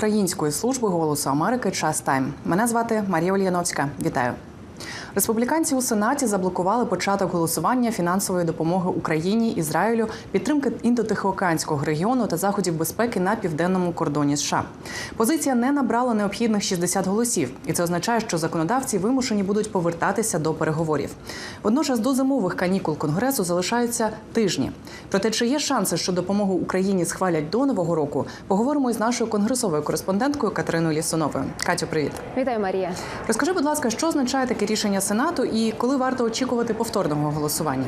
української служби голосу Америки Час Тайм. Мене звати Марія Ольяновська. Вітаю. Республіканці у Сенаті заблокували початок голосування фінансової допомоги Україні, Ізраїлю, підтримки індотихоокеанського регіону та заходів безпеки на південному кордоні США. Позиція не набрала необхідних 60 голосів, і це означає, що законодавці вимушені будуть повертатися до переговорів. Водночас до зимових канікул конгресу залишаються тижні. Проте, чи є шанси, що допомогу Україні схвалять до нового року, поговоримо із нашою конгресовою кореспонденткою Катериною Лісуновою. Катю, привіт. Вітаю, Марія. Розкажи, будь ласка, що означає таке рішення Сенату і коли варто очікувати повторного голосування?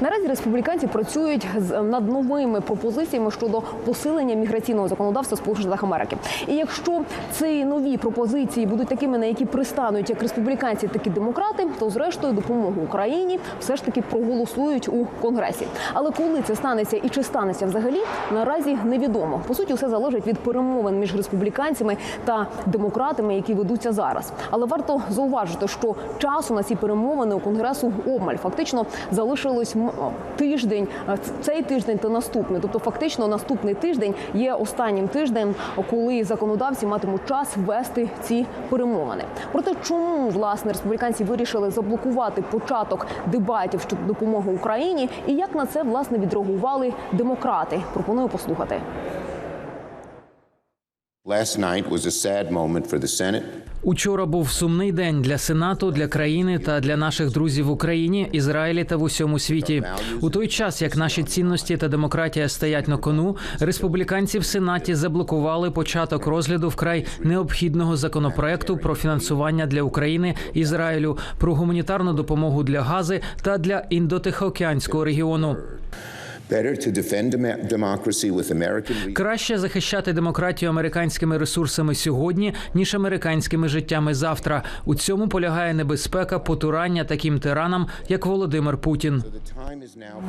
Наразі республіканці працюють над новими пропозиціями щодо посилення міграційного законодавства Сполучених Штатів Америки. І якщо ці нові пропозиції будуть такими, на які пристануть як республіканці, так і демократи, то зрештою допомогу Україні все ж таки проголосують у конгресі. Але коли це станеться і чи станеться взагалі, наразі невідомо. По суті, все залежить від перемовин між республіканцями та демократами, які ведуться зараз. Але варто зауважити, що часу на ці перемовини у конгресу обмаль фактично залишилось тиждень, е, цей тиждень та наступний. Тобто, фактично, наступний тиждень є останнім тижнем, коли законодавці матимуть час вести ці перемовини. Проте, чому власне республіканці вирішили заблокувати початок дебатів щодо допомоги Україні, і як на це власне відреагували демократи? Пропоную послухати. Учора був сумний день для сенату, для країни та для наших друзів в Україні, Ізраїлі та в усьому світі. У той час, як наші цінності та демократія стоять на кону, республіканці в сенаті заблокували початок розгляду вкрай необхідного законопроекту про фінансування для України, Ізраїлю, про гуманітарну допомогу для Гази та для індотихоокеанського регіону. Better to defend dem- democracy with American Краще захищати демократію американськими ресурсами сьогодні, ніж американськими життями завтра. У цьому полягає небезпека потурання таким тиранам, як Володимир Путін. The time is now.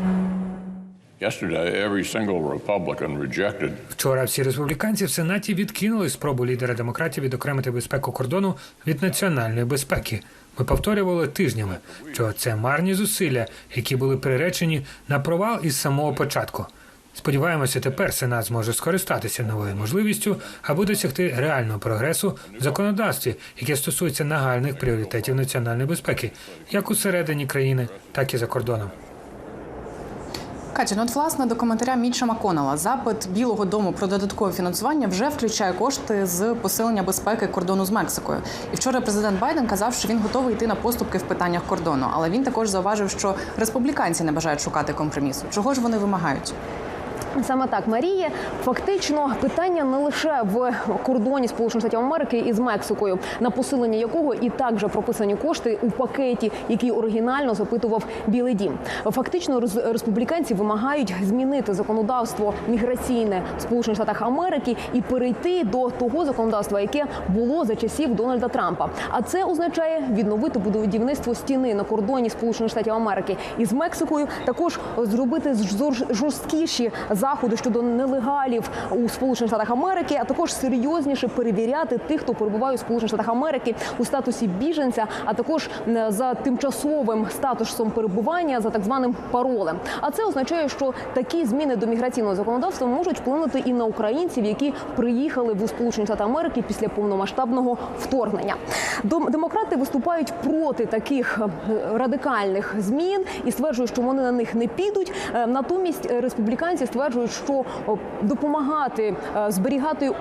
Yesterday, every single Republican rejected Вчора всі республіканці в сенаті відкинули спробу лідера демократів відокремити безпеку кордону від національної безпеки. Ми повторювали тижнями, що це марні зусилля, які були приречені на провал із самого початку. Сподіваємося, тепер Сенат зможе скористатися новою можливістю, аби досягти реального прогресу в законодавстві, яке стосується нагальних пріоритетів національної безпеки, як усередині країни, так і за кордоном. Катя, ну от власне до коментаря Мітча Маконела запит Білого Дому про додаткове фінансування вже включає кошти з посилення безпеки кордону з Мексикою. І вчора президент Байден казав, що він готовий йти на поступки в питаннях кордону. Але він також зауважив, що республіканці не бажають шукати компромісу. Чого ж вони вимагають? Саме так, Марія. Фактично, питання не лише в кордоні Сполучених Штатів Америки із Мексикою, на посилення якого і так вже прописані кошти у пакеті, який оригінально запитував Білий Дім. Фактично, республіканці вимагають змінити законодавство міграційне в Сполучених Штатах Америки і перейти до того законодавства, яке було за часів Дональда Трампа. А це означає відновити будівництво стіни на кордоні Сполучених Штатів Америки із Мексикою. Також зробити жор- жорсткіші заходи щодо нелегалів у Сполучених Штатах Америки, а також серйозніше перевіряти тих, хто перебуває у Сполучених Штатах Америки у статусі біженця, а також е, за тимчасовим статусом перебування за так званим паролем. А це означає, що такі зміни до міграційного законодавства можуть вплинути і на українців, які приїхали в Сполучені Штати Америки після повномасштабного вторгнення. Демократи виступають проти таких е, радикальних змін і стверджують, що вони на них не підуть. Е, Натомість республіканці стверджують, що допомагати е, зберігати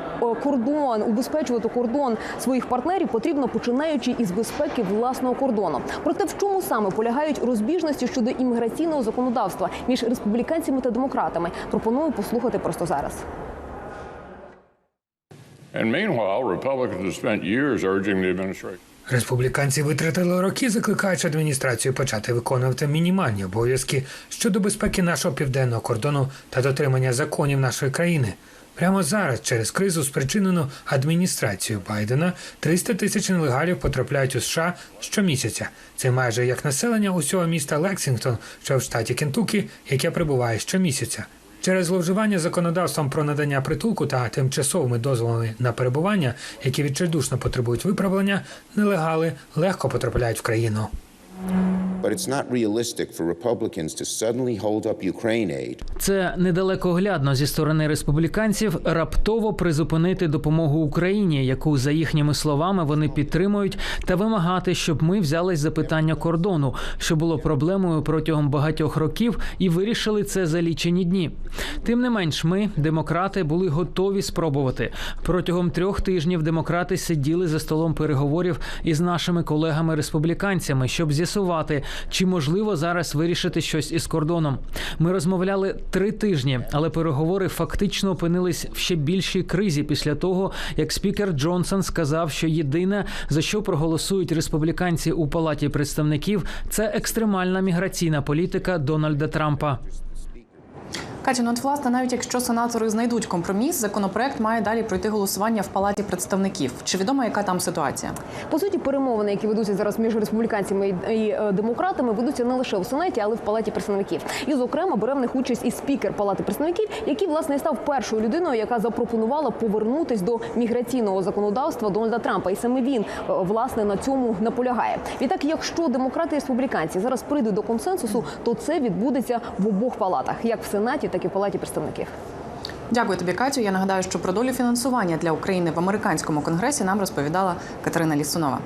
кордон, убезпечувати кордон своїх партнерів потрібно починаючи із безпеки власного кордону. Проте в чому саме полягають розбіжності щодо імміграційного законодавства між республіканцями та демократами? Пропоную послухати просто зараз. And meanwhile, Republicans have spent years urging the administration. Республіканці витратили роки, закликаючи адміністрацію почати виконувати мінімальні обов'язки щодо безпеки нашого південного кордону та дотримання законів нашої країни. Прямо зараз, через кризу, спричинену адміністрацією Байдена, 300 тисяч нелегалів потрапляють у США щомісяця. Це майже як населення усього міста Лексінгтон, що в штаті Кентукі, яке прибуває щомісяця. Через зловживання законодавством про надання притулку та тимчасовими дозволами на перебування, які відчайдушно потребують виправлення, нелегали легко потрапляють в країну. But it's not realistic for Republicans to suddenly hold up Ukraine aid Це недалекоглядно зі сторони республіканців раптово призупинити допомогу Україні, яку за їхніми словами вони підтримують, та вимагати, щоб ми взялись за питання кордону, що було проблемою протягом багатьох років, і вирішили це за лічені дні. Тим не менш, ми, демократи, були готові спробувати. Протягом трьох тижнів демократи сиділи за столом переговорів із нашими колегами-республіканцями, щоб з'ясувати, чи можливо зараз вирішити щось із кордоном. Ми розмовляли три тижні, але переговори фактично опинились в ще більшій кризі після того, як спікер Джонсон сказав, що єдине за що проголосують республіканці у палаті представників, це екстремальна міграційна політика Дональда Трампа. Катя, ну от власне, навіть якщо сенатори знайдуть компроміс, законопроект має далі пройти голосування в палаті представників. Чи відомо, яка там ситуація? По суті, перемовини, які ведуться зараз між республіканцями і, е, демократами, ведуться не лише в сенаті, але й в палаті представників. І, зокрема, бере в них участь і спікер палати представників, який власне став першою людиною, яка запропонувала повернутись до міграційного законодавства Дональда Трампа. І саме він е, власне на цьому наполягає. Відтак, якщо демократи і республіканці зараз прийдуть до консенсусу, то це відбудеться в обох палатах, як в сенаті, так і в палаті представників. Дякую тобі, Катю. Я нагадаю, що про долю фінансування для України в американському конгресі нам розповідала Катерина Лісунова.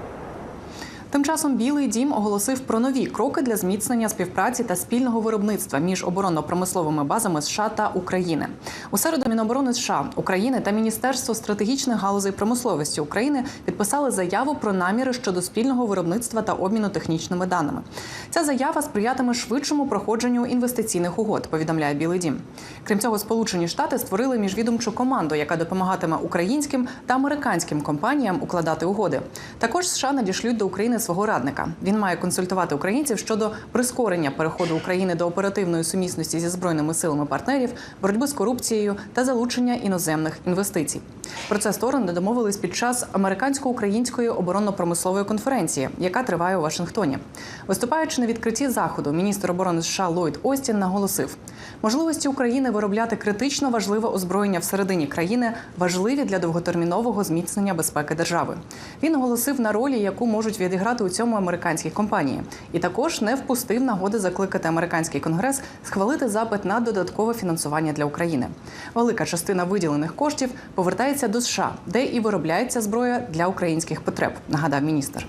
Тим часом Білий дім оголосив про нові кроки для зміцнення співпраці та спільного виробництва між оборонно-промисловими базами США та України. У середу Міноборони США, України та Міністерство стратегічних галузей промисловості України підписали заяву про наміри щодо спільного виробництва та обміну технічними даними. Ця заява сприятиме швидшому проходженню інвестиційних угод. Повідомляє Білий Дім. Крім цього, Сполучені Штати створили міжвідомчу команду, яка допомагатиме українським та американським компаніям укладати угоди. Також США надішлють до України свого радника. Він має консультувати українців щодо прискорення переходу України до оперативної сумісності зі збройними силами партнерів, боротьби з корупцією та залучення іноземних інвестицій. Про це сторони домовились під час американсько-української оборонно-промислової конференції, яка триває у Вашингтоні. Виступаючи на відкритті заходу, міністр оборони США Ллойд Остін наголосив, можливості України виробляти критично важливе озброєння всередині країни важливі для довготермінового зміцнення безпеки держави. Він оголосив на ролі, яку можуть відіграти у цьому американські компанії, і також не впустив нагоди закликати американський конгрес схвалити запит на додаткове фінансування для України. Велика частина виділених коштів повертається до США, де і виробляється зброя для українських потреб. Нагадав міністр.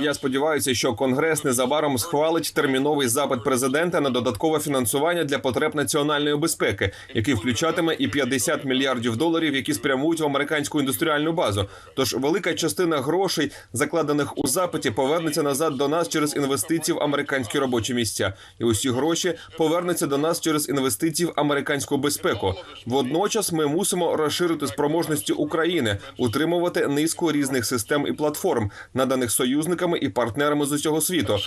Я сподіваюся, що Конгрес незабаром схвалить терміновий запит президента на додаткове фінансування для потреб національної безпеки, який включатиме і 50 мільярдів доларів, які спрямують в американську індустріальну базу. Тож велика частина грошей, закладених у запиті, повернеться назад до нас через інвестиції в американські робочі місця, і усі гроші повернуться до нас через інвестиції в американську безпеку. Водночас ми мусимо розширити спроможності України, утримувати низку різних систем і платформ, наданих союзниками і партнерами з усього світу.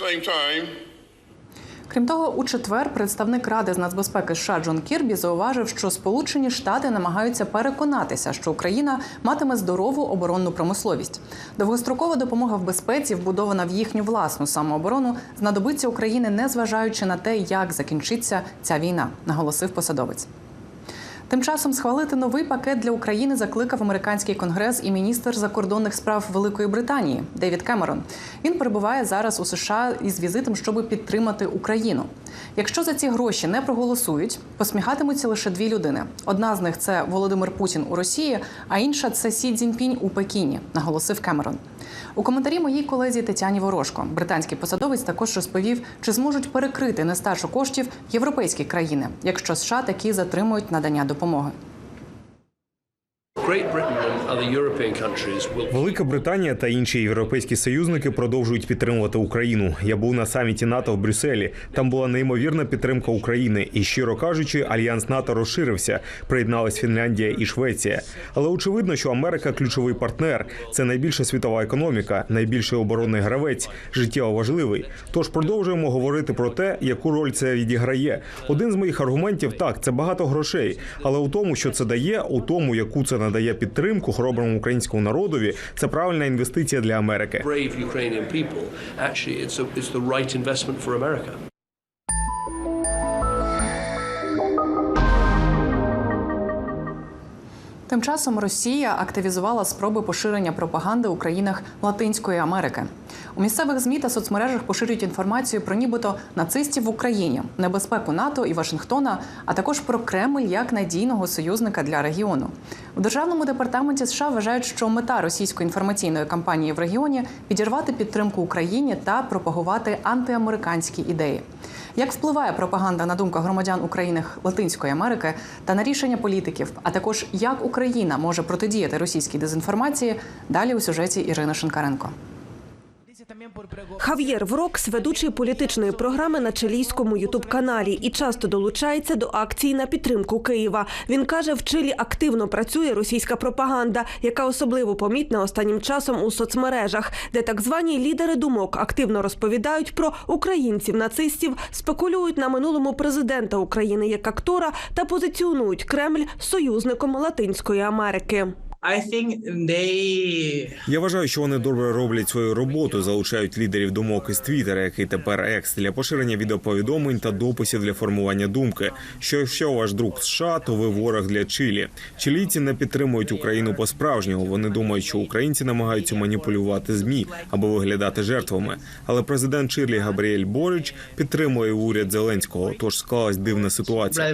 Крім того, у четвер представник Ради з нацбезпеки США Джон Кірбі зауважив, що Сполучені Штати намагаються переконатися, що Україна матиме здорову оборонну промисловість. Довгострокова допомога в безпеці, вбудована в їхню власну самооборону, знадобиться Україні, незважаючи на те, як закінчиться ця війна, наголосив посадовець. Тим часом схвалити новий пакет для України закликав американський конгрес і міністр закордонних справ Великої Британії Девід Кемерон. Він перебуває зараз у США із візитом, щоб підтримати Україну. Якщо за ці гроші не проголосують, посміхатимуться лише дві людини. Одна з них це Володимир Путін у Росії, а інша це Сі Цзіньпінь у Пекіні, наголосив Кемерон. У коментарі моїй колезі Тетяні Ворожко британський посадовець також розповів, чи зможуть перекрити нестачу коштів європейські країни, якщо США такі затримують надання допомоги. Велика Британія та інші європейські союзники продовжують підтримувати Україну. Я був на саміті НАТО в Брюсселі. Там була неймовірна підтримка України, і щиро кажучи, альянс НАТО розширився. Приєдналась Фінляндія і Швеція. Але очевидно, що Америка ключовий партнер. Це найбільша світова економіка, найбільший оборонний гравець, життєво важливий. Тож продовжуємо говорити про те, яку роль це відіграє. Один з моїх аргументів так, це багато грошей, але у тому, що це дає, у тому, яку це надає підтримку хороброму українському народові, це правильна інвестиція для Америки. Тим часом Росія активізувала спроби поширення пропаганди у країнах Латинської Америки. У місцевих змі та соцмережах поширюють інформацію про нібито нацистів в Україні, небезпеку НАТО і Вашингтона, а також про Кремль як надійного союзника для регіону. У державному департаменті США вважають, що мета російської інформаційної кампанії в регіоні підірвати підтримку Україні та пропагувати антиамериканські ідеї. Як впливає пропаганда на думку громадян України Латинської Америки та на рішення політиків, а також як Україна може протидіяти російській дезінформації? Далі у сюжеті Ірини Шинкаренко. Хав'єр Врокс – ведучий політичної програми на чилійському ютуб-каналі і часто долучається до акцій на підтримку Києва. Він каже, в Чилі активно працює російська пропаганда, яка особливо помітна останнім часом у соцмережах, де так звані лідери думок активно розповідають про українців-нацистів, спекулюють на минулому президента України як актора та позиціонують Кремль союзником Латинської Америки. Я вважаю, що вони добре роблять свою роботу, залучають лідерів думок із Твіттера, який тепер екс, для поширення відеоповідомлень та дописів для формування думки. Що якщо ваш друг США, то ви ворог для Чилі. Чилійці не підтримують Україну по справжньому. Вони думають, що українці намагаються маніпулювати змі або виглядати жертвами. Але президент Чилі Габріель Борич підтримує уряд Зеленського. Тож склалась дивна ситуація.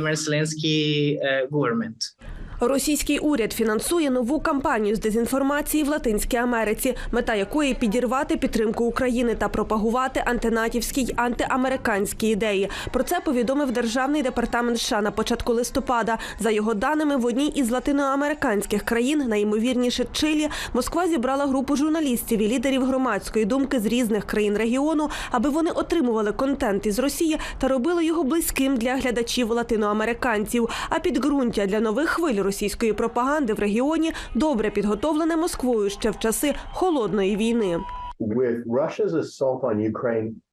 Uh, government. Російський уряд фінансує нову кампанію з дезінформації в Латинській Америці, мета якої підірвати підтримку України та пропагувати антинатівські й антиамериканські ідеї. Про це повідомив державний департамент США на початку листопада. За його даними, в одній із латиноамериканських країн, найімовірніше Чилі, Москва зібрала групу журналістів і лідерів громадської думки з різних країн регіону, аби вони отримували контент із Росії та робили його близьким для глядачів латиноамериканців. А підґрунтя для нових хвиль російської пропаганди в регіоні добре підготовлене Москвою ще в часи холодної війни. With Russia's assault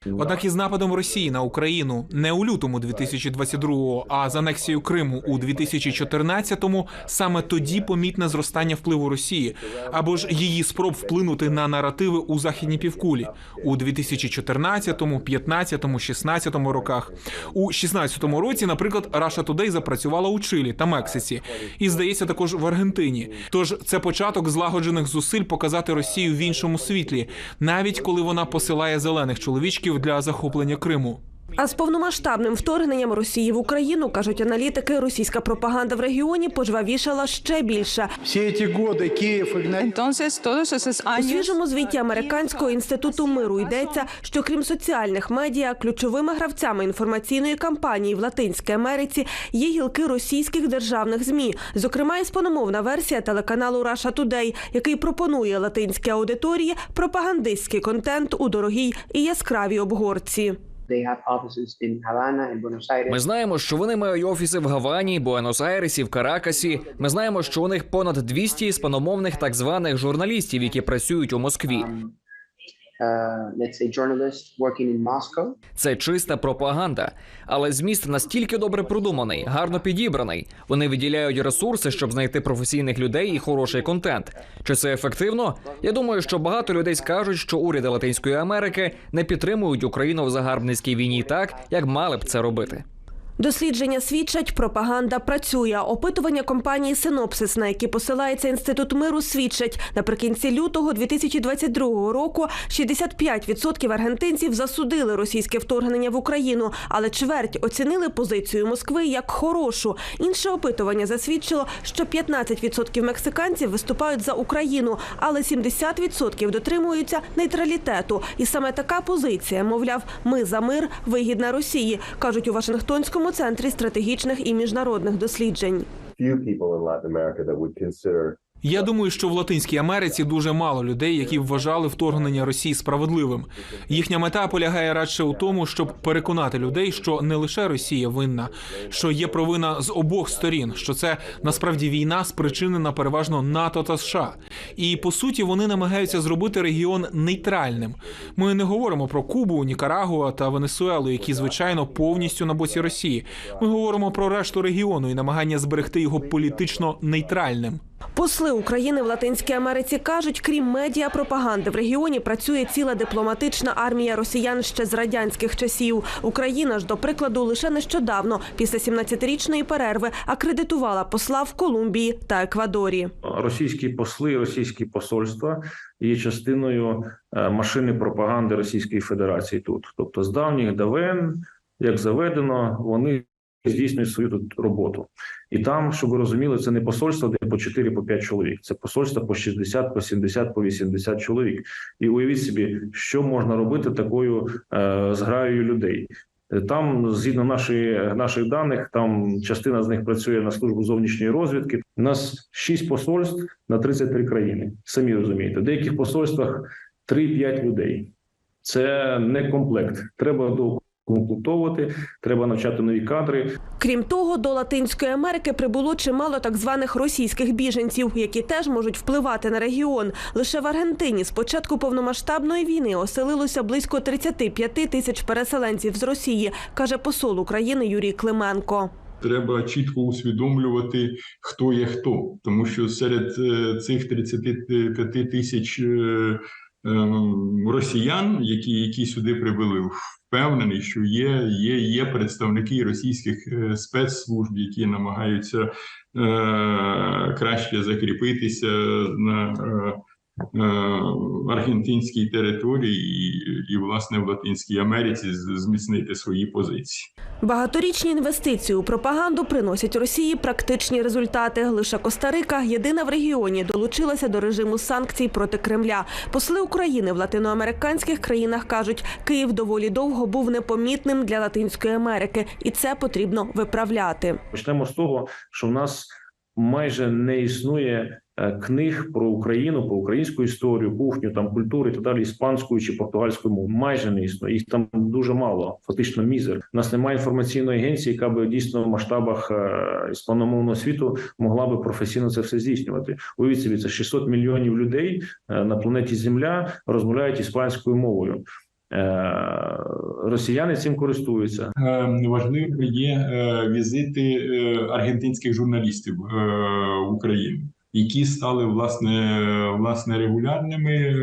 Однак із нападом Росії на Україну не у лютому 2022-го, а з анексією Криму у 2014-му, саме тоді помітне зростання впливу Росії або ж її спроб вплинути на наративи у західній півкулі у 2014-му, 15-му, 16-му роках. У 16-му році, наприклад, Russia Today запрацювала у Чилі та Мексиці, і здається, також в Аргентині. Тож це початок злагоджених зусиль показати Росію в іншому світлі, навіть коли вона посилає зелених чоловічків для захоплення Криму. А з повномасштабним вторгненням Росії в Україну, кажуть аналітики, російська пропаганда в регіоні пожвавішала ще більше. всі ці годи Київ У свіжому звіті Американського інституту миру йдеться, що крім соціальних медіа, ключовими гравцями інформаційної кампанії в Латинській Америці є гілки російських державних змі, зокрема, іспаномовна версія телеканалу Russia Today, який пропонує латинській аудиторії пропагандистський контент у дорогій і яскравій обгорці. Ми знаємо, що вони мають офіси в Гавані, Буенос-Айресі, в Каракасі. Ми знаємо, що у них понад 200 іспаномовних так званих журналістів, які працюють у Москві. Це чиста пропаганда, але зміст настільки добре продуманий, гарно підібраний. Вони виділяють ресурси, щоб знайти професійних людей і хороший контент. Чи це ефективно? Я думаю, що багато людей скажуть, що уряди Латинської Америки не підтримують Україну в загарбницькій війні так, як мали б це робити. Дослідження свідчать, пропаганда працює. Опитування компанії Синопсис, на які посилається інститут миру, свідчать наприкінці лютого 2022 року 65% аргентинців засудили російське вторгнення в Україну, але чверть оцінили позицію Москви як хорошу. Інше опитування засвідчило, що 15% мексиканців виступають за Україну, але 70% дотримуються нейтралітету. І саме така позиція, мовляв, ми за мир вигідна Росії, кажуть у Вашингтонському центрі стратегічних і міжнародних досліджень. Я думаю, що в Латинській Америці дуже мало людей, які вважали вторгнення Росії справедливим. Їхня мета полягає радше у тому, щоб переконати людей, що не лише Росія винна, що є провина з обох сторін, що це насправді війна спричинена переважно НАТО та США. І по суті вони намагаються зробити регіон нейтральним. Ми не говоримо про Кубу, Нікарагуа та Венесуелу, які звичайно повністю на боці Росії. Ми говоримо про решту регіону і намагання зберегти його політично нейтральним. Посли України в Латинській Америці кажуть, крім медіа пропаганди, в регіоні працює ціла дипломатична армія росіян ще з радянських часів. Україна ж, до прикладу, лише нещодавно, після 17-річної перерви, акредитувала посла в Колумбії та Еквадорі. російські посли, російські посольства є частиною е, машини пропаганди Російської Федерації тут. Тобто, з давніх давен, як заведено, вони здійснюють свою тут роботу. І там, щоб ви розуміли, це не посольство, де по 4 по 5 чоловік. Це посольство по 60, по 70, по 80 чоловік. І уявіть собі, що можна робити такою е, зграєю людей. Там, згідно нашої, наших даних, там частина з них працює на службу зовнішньої розвідки. У нас 6 посольств на 33 країни. Самі розумієте, в деяких посольствах 3-5 людей. Це не комплект. Треба докомплектовувати, треба навчати нові кадри. Крім того, до Латинської Америки прибуло чимало так званих російських біженців, які теж можуть впливати на регіон. Лише в Аргентині з початку повномасштабної війни оселилося близько 35 тисяч переселенців з Росії, каже посол України Юрій Клименко. Треба чітко усвідомлювати, хто є хто, тому що серед е, цих 35 тисяч е, росіян, які, які сюди прибули, впевнений, що є, є, є представники російських е, спецслужб, які намагаються е, краще закріпитися на е, е, аргентинській території і, і власне в Латинській Америці зміцнити свої позиції. Багаторічні інвестиції у пропаганду приносять Росії практичні результати. Лише Коста-Рика, єдина в регіоні, долучилася до режиму санкцій проти Кремля. Посли України в латиноамериканських країнах кажуть, Київ доволі довго був непомітним для Латинської Америки, і це потрібно виправляти. Почнемо з того, що в нас майже не існує книг про Україну, про українську історію, кухню, там культуру і так далі, іспанською чи португальською мовою. Майже не існує. Їх там дуже мало, фактично мізер. У нас немає інформаційної агенції, яка би дійсно в масштабах е, іспаномовного світу могла би професійно це все здійснювати. Уявіть собі, це 600 мільйонів людей е, на планеті Земля розмовляють іспанською мовою. Е, Росіяни цим користуються. Е, є е, візити е, аргентинських журналістів е, в Україну. Які стали власне власне регулярними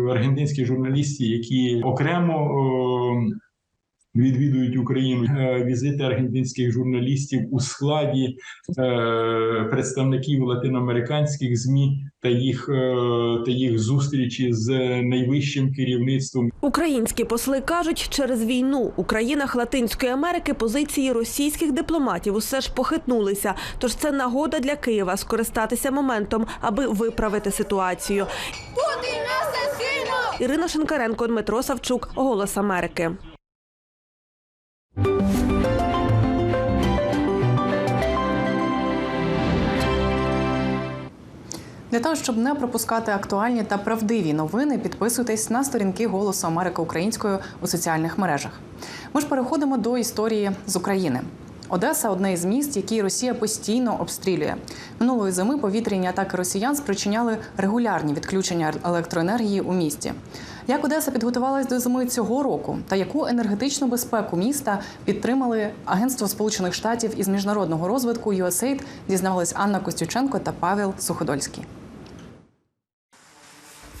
Е, аргентинські журналісти, які окремо е, відвідують Україну, Е, візити аргентинських журналістів у складі представників латиноамериканських змі та їх е, та їх зустрічі з найвищим керівництвом Українські посли кажуть, через війну у країнах Латинської Америки позиції російських дипломатів усе ж похитнулися. Тож це нагода для Києва скористатися моментом, аби виправити ситуацію. Ірина Шинкаренко, Дмитро Савчук, Голос Америки. Для того, щоб не пропускати актуальні та правдиві новини, підписуйтесь на сторінки Голосу Америки українською у соціальних мережах. Ми ж переходимо до історії з України. Одеса одне із міст, які Росія постійно обстрілює. Минулої зими повітряні атаки росіян спричиняли регулярні відключення електроенергії у місті. Як Одеса підготувалась до зими цього року, та яку енергетичну безпеку міста підтримали Агентство Сполучених Штатів із міжнародного розвитку USAID, дізнавались Анна Костюченко та Павел Суходольський.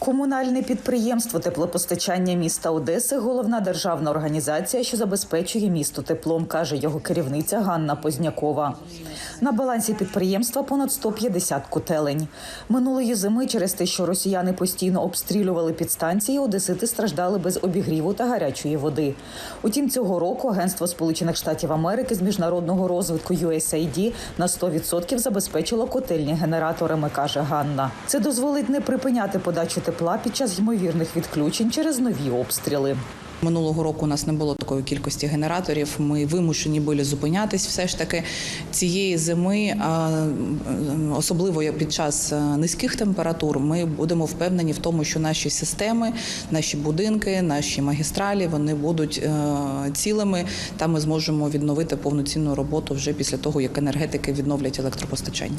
Комунальне підприємство теплопостачання міста Одеси головна державна організація, що забезпечує місто теплом, каже його керівниця Ганна Познякова. На балансі підприємства понад 150 котелень. Минулої зими через те, що росіяни постійно обстрілювали підстанції, одесити страждали без обігріву та гарячої води. Утім, цього року Агентство Сполучених Штатів Америки з міжнародного розвитку USAID на 100% забезпечило котельні генераторами, каже Ганна. Це дозволить не припиняти подачу тепла під час ймовірних відключень через нові обстріли. Минулого року у нас не було такої кількості генераторів. Ми вимушені були зупинятись. Все ж таки цієї зими, особливо під час е, низьких температур, ми будемо впевнені в тому, що наші системи, наші будинки, наші магістралі вони будуть е, цілими. Та ми зможемо відновити повноцінну роботу вже після того, як енергетики відновлять електропостачання.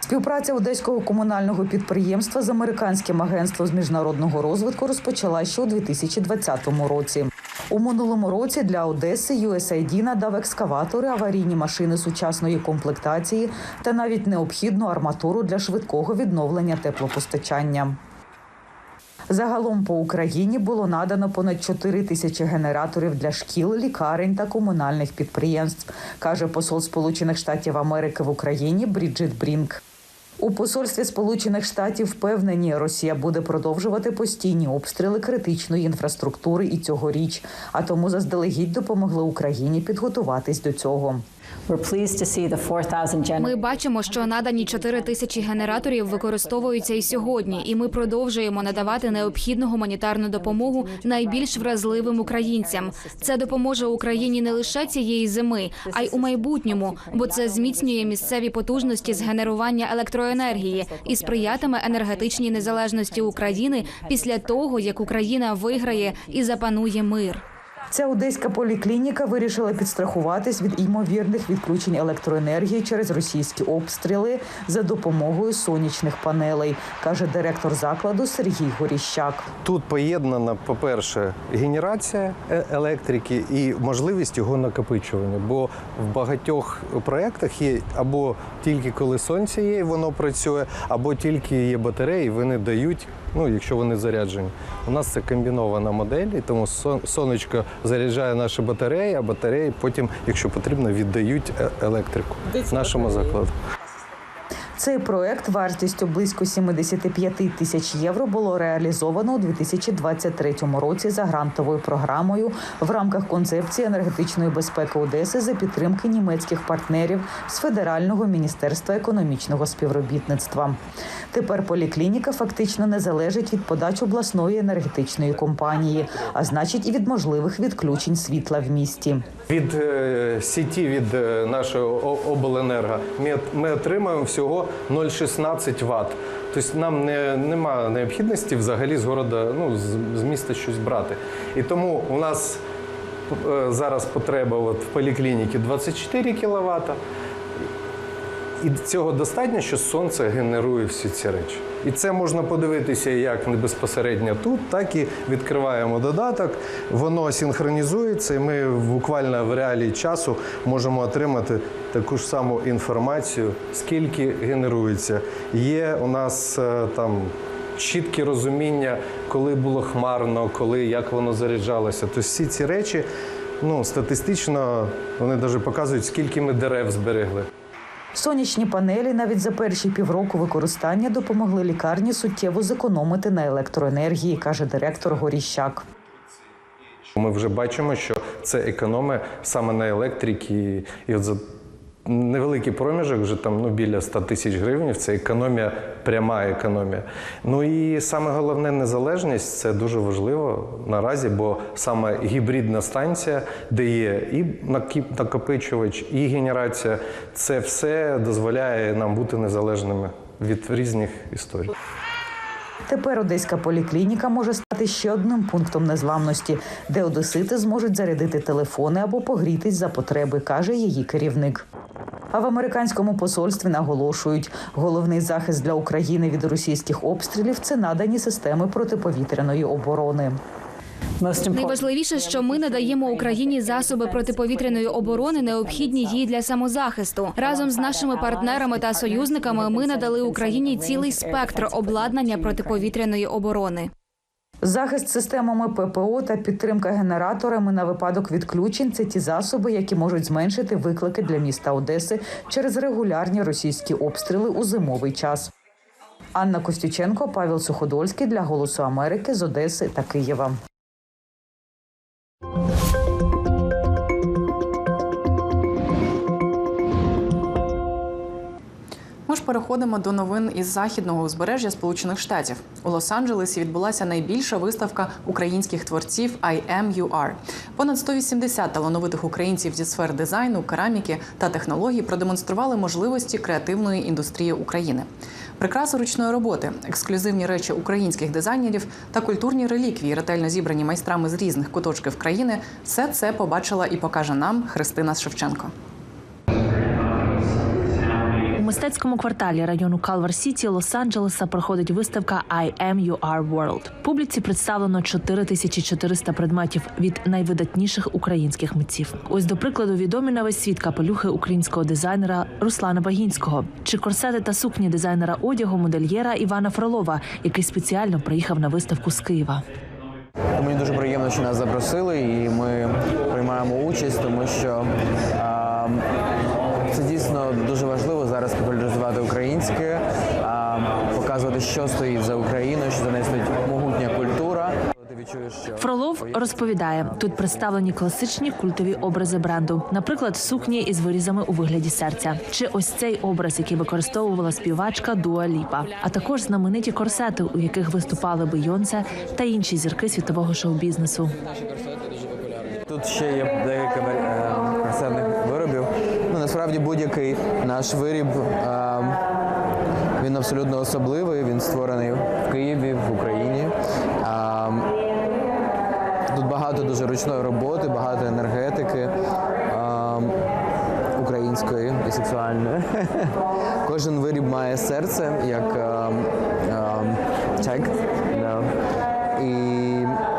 Співпраця одеського комунального підприємства з американським агентством з міжнародного розвитку розпочала ще у 2020 році. У минулому році для Одеси USAID надав екскаватори, аварійні машини сучасної комплектації та навіть необхідну арматуру для швидкого відновлення теплопостачання. Загалом по Україні було надано понад 4 тисячі генераторів для шкіл, лікарень та комунальних підприємств, каже посол Сполучених Штатів Америки в Україні Бріджит Брінк. У посольстві Сполучених Штатів впевнені, Росія буде продовжувати постійні обстріли критичної інфраструктури і цьогоріч, а тому заздалегідь допомогли Україні підготуватись до цього. Ми бачимо, що надані 4 тисячі генераторів використовуються і сьогодні, і ми продовжуємо надавати необхідну гуманітарну допомогу найбільш вразливим українцям. Це допоможе Україні не лише цієї зими, а й у майбутньому, бо це зміцнює місцеві потужності з генерування електроенергії і сприятиме енергетичній незалежності України після того, як Україна виграє і запанує мир. Ця одеська поліклініка вирішила підстрахуватись від ймовірних відключень електроенергії через російські обстріли за допомогою сонячних панелей, каже директор закладу Сергій Горіщак. Тут поєднана, по-перше, генерація е- електрики і можливість його накопичування. Бо в багатьох проєктах є або тільки коли сонце є, воно працює, або тільки є батареї, вони дають, ну якщо вони заряджені. У нас це комбінована модель, і тому сонечко заряджає наші батареї, а батареї потім, якщо потрібно, віддають е- електрику нашому закладу. Цей проект вартістю близько 75 тисяч євро було реалізовано у 2023 році за грантовою програмою в рамках концепції енергетичної безпеки Одеси за підтримки німецьких партнерів з Федерального міністерства економічного співробітництва. Тепер поліклініка фактично не залежить від подач обласної енергетичної компанії, а значить і від можливих відключень світла в місті. Від е, сіті від е, нашої обленерго ми, ми отримуємо всього 0,16 Вт. Тобто нам не, немає необхідності взагалі з города, ну, з, з міста щось брати. І тому у нас е, зараз потреба от, в поліклініці 24 кВт. І цього достатньо, що сонце генерує всі ці речі. І це можна подивитися як не безпосередньо тут, так і відкриваємо додаток. Воно синхронізується, і ми буквально в реалії часу можемо отримати таку ж саму інформацію, скільки генерується. Є у нас е, там чітке розуміння, коли було хмарно, коли як воно заряджалося. Тобто всі ці речі, ну статистично, вони навіть показують, скільки ми дерев зберегли. Сонячні панелі навіть за перші півроку використання допомогли лікарні суттєво зекономити на електроенергії, каже директор Горіщак. Ми вже бачимо, що це економи саме на електриці. І от за невеликий проміжок, вже там ну, біля 100 тисяч гривень, це економія, пряма економія. Ну і саме головне незалежність це дуже важливо наразі, бо саме гібридна станція, де є і накопичувач, і генерація, це все дозволяє нам бути незалежними від різних історій. Тепер одеська поліклініка може стати ще одним пунктом незламності, де одесити зможуть зарядити телефони або погрітись за потреби, каже її керівник. А в американському посольстві наголошують, головний захист для України від російських обстрілів це надані системи протиповітряної оборони. Найважливіше, що ми надаємо Україні засоби протиповітряної оборони, необхідні їй для самозахисту. Разом з нашими партнерами та союзниками ми надали Україні цілий спектр обладнання протиповітряної оборони. Захист системами ППО та підтримка генераторами на випадок відключень це ті засоби, які можуть зменшити виклики для міста Одеси через регулярні російські обстріли у зимовий час. Анна Костюченко, Павел Суходольський для Голосу Америки з Одеси та Києва. Ж переходимо до новин із західного узбережжя Сполучених Штатів. У Лос-Анджелесі відбулася найбільша виставка українських творців IMUR. Понад 180 талановитих українців зі сфер дизайну, кераміки та технологій продемонстрували можливості креативної індустрії України. Прикраси ручної роботи, ексклюзивні речі українських дизайнерів та культурні реліквії, ретельно зібрані майстрами з різних куточків країни. Все це побачила і покаже нам Христина Шевченко. Мистецькому кварталі району Калвар Сіті Лос-Анджелеса проходить виставка I Am You Are World. Публіці представлено 4400 предметів від найвидатніших українських митців. Ось до прикладу відомі на весь світ капелюхи українського дизайнера Руслана Багінського чи корсети та сукні дизайнера одягу модельєра Івана Фролова, який спеціально приїхав на виставку з Києва. Мені дуже приємно, що нас запросили, і ми приймаємо участь, тому що а, це дійсно дуже важливо зараз популяризувати українське, показувати, що стоїть за Україною, що за нею стоїть могутня культура. Фролов розповідає, тут представлені класичні культові образи бренду, наприклад, сукні із вирізами у вигляді серця, чи ось цей образ, який використовувала співачка Дуа Ліпа, а також знамениті корсети, у яких виступали Бейонсе та інші зірки світового шоу-бізнесу. Тут ще є декілька е, корсетних насправді будь-який наш виріб. він абсолютно особливий. Він створений в Києві, в Україні. Тут багато дуже ручної роботи, багато енергетики української і сексуальної. Кожен виріб має серце, як чек. І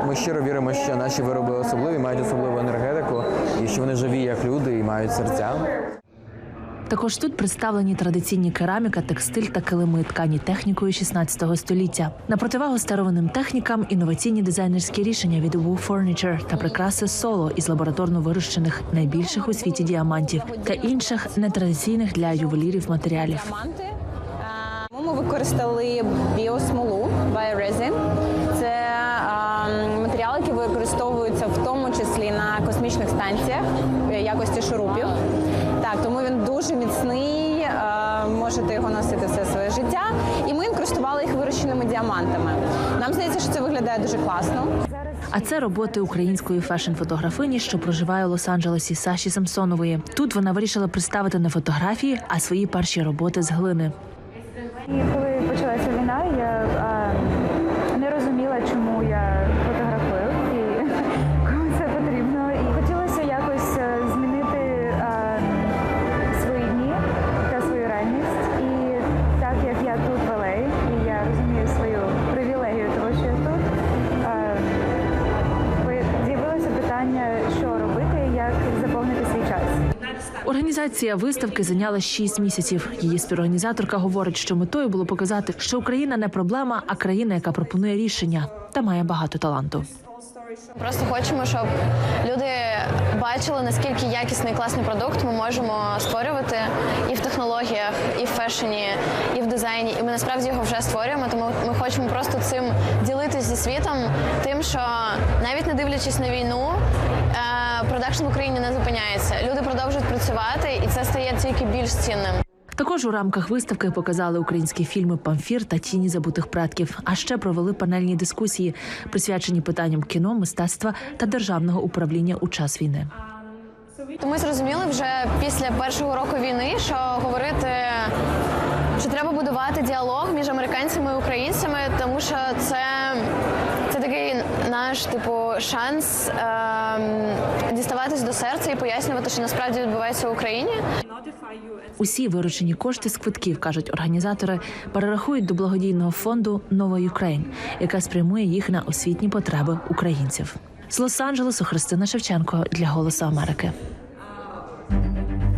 ми щиро віримо, що наші вироби особливі, мають особливу енергетику, і що вони живі як люди і мають серця. Також тут представлені традиційні кераміка, текстиль та килими, ткані технікою 16 століття. На противагу старовинним технікам інноваційні дизайнерські рішення від Wu Furniture та прикраси соло із лабораторно вирощених найбільших у світі діамантів та інших нетрадиційних для ювелірів матеріалів. Ми використали біосмолу Bioresin. Дуже міцний, е, можете його носити все своє життя. І ми інкрустували їх вирощеними діамантами. Нам здається, що це виглядає дуже класно. А це роботи української фешн-фотографині, що проживає у Лос-Анджелесі Саші Самсонової. Тут вона вирішила представити не фотографії, а свої перші роботи з глини. Питання, що робити, як заповнити свій час. Організація виставки зайняла 6 місяців. Її співорганізаторка говорить, що метою було показати, що Україна не проблема, а країна, яка пропонує рішення та має багато таланту. Просто хочемо, щоб люди бачили, наскільки якісний класний продукт ми можемо створювати і в технологіях, і в фешені, і в дизайні. І ми насправді його вже створюємо. Тому ми хочемо просто цим ділитись зі світом, тим, що навіть не дивлячись на війну, е, продакшн в Україні не зупиняється. Люди продовжують працювати, і це стає тільки більш цінним. Також у рамках виставки показали українські фільми Памфір та Тіні забутих предків. А ще провели панельні дискусії, присвячені питанням кіно, мистецтва та державного управління у час війни. То ми зрозуміли вже після першого року війни, що говорити, що треба будувати діалог між американцями і українцями, тому що це, це такий наш типу шанс ем, діставатись до серця і пояснювати, що насправді відбувається в Україні. Усі виручені кошти з квитків, кажуть організатори, перерахують до благодійного фонду Нова Юкрейн, яка спрямує їх на освітні потреби українців. З Лос-Анджелесу Христина Шевченко для Голосу Америки.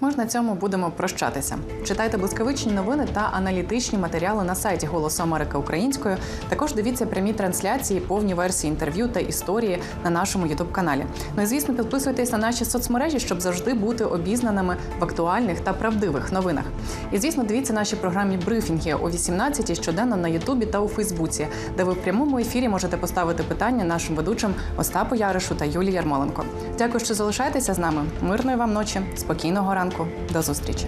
Ми ж на цьому будемо прощатися. Читайте блискавичні новини та аналітичні матеріали на сайті Голосу Америки українською. Також дивіться прямі трансляції, повні версії інтерв'ю та історії на нашому ютуб каналі. Ну і звісно, підписуйтесь на наші соцмережі, щоб завжди бути обізнаними в актуальних та правдивих новинах. І звісно, дивіться наші програмі брифінги о 18 щоденно на Ютубі та у Фейсбуці, де ви в прямому ефірі можете поставити питання нашим ведучим Остапу Яришу та Юлії Ярмоленко. Дякую, що залишаєтеся з нами. Мирної вам ночі, спокійного ранку. До зустрічі.